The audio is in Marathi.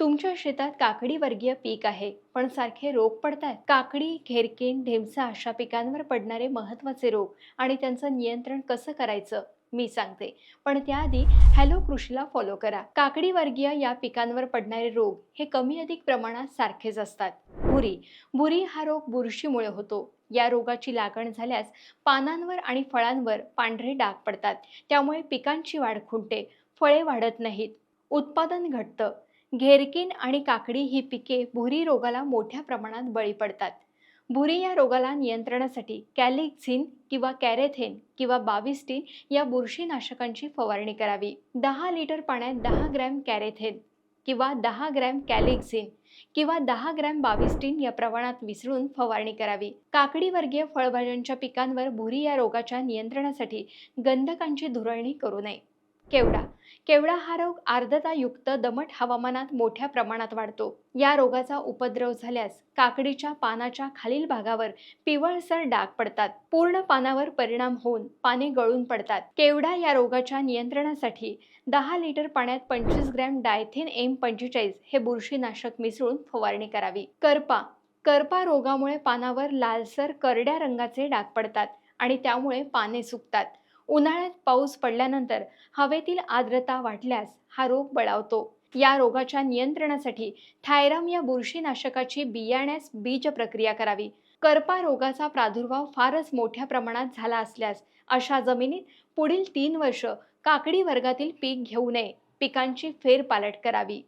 तुमच्या शेतात काकडी वर्गीय पीक आहे पण सारखे रोग पडतात काकडी घेरकीन ढेमसा अशा पिकांवर पडणारे महत्त्वाचे रोग आणि त्यांचं नियंत्रण कसं करायचं मी सांगते. पण त्याआधी हॅलो कृषीला फॉलो करा. काकडी वर्गीय या पिकांवर पडणारे रोग हे कमी अधिक प्रमाणात सारखेच असतात. बुरी. बुरी हा रोग बुरशीमुळे होतो. या रोगाची लागण झाल्यास पानांवर आणि फळांवर पांढरे डाग पडतात. त्यामुळे पिकांची वाढ खुंटते. फळे वाढत नाहीत. उत्पादन घटतं. घेरकीन आणि काकडी ही पिके भुरी रोगाला मोठ्या प्रमाणात बळी पडतात. भुरी या रोगाला नियंत्रणासाठी कॅलिक्झिन किंवा कॅरेथेन किंवा बाविस्टीन या बुरशीनाशकांची फवारणी करावी. दहा लिटर पाण्यात दहा ग्रॅम कॅरेथेन किंवा दहा ग्रॅम कॅलिक्झिन किंवा दहा ग्रॅम बाविस्टीन या प्रमाणात मिसळून फवारणी करावी. काकडीवर्गीय फळभाज्यांच्या पिकांवर भुरी या रोगाच्या नियंत्रणासाठी गंधकांची धुरळणी करू नये. केवडा. केवडा हा रोग आर्द्रतायुक्त दमट हवामानात मोठ्या प्रमाणात वाढतो. या रोगाचा उपद्रव झाल्यास काकडीच्या पानाच्या खालील भागावर पिवळसर डाग पडतात. पूर्ण पानावर परिणाम होऊन पाने गळून पडतात. केवडा या रोगाच्या नियंत्रणासाठी दहा लिटर पाण्यात पंचवीस ग्रॅम डायथेन एम पंचेचाळीस हे बुरशीनाशक मिसळून फवारणी करावी. करपा. करपा रोगामुळे पानावर लालसर करड्या रंगाचे डाग पडतात आणि त्यामुळे पाने सुकतात. उन्हाळ्यात पाऊस पडल्यानंतर हवेतील आर्द्रता वाढल्यास हा रोग बळावतो. या रोगाच्या नियंत्रणासाठी थायरम या बुरशीनाशकाची बियाण्यास बीज प्रक्रिया करावी. करपा रोगाचा प्रादुर्भाव फारच मोठ्या प्रमाणात झाला असल्यास अशा जमिनीत पुढील तीन वर्ष काकडी वर्गातील पीक घेऊ नये. पिकांची फेरपालट करावी.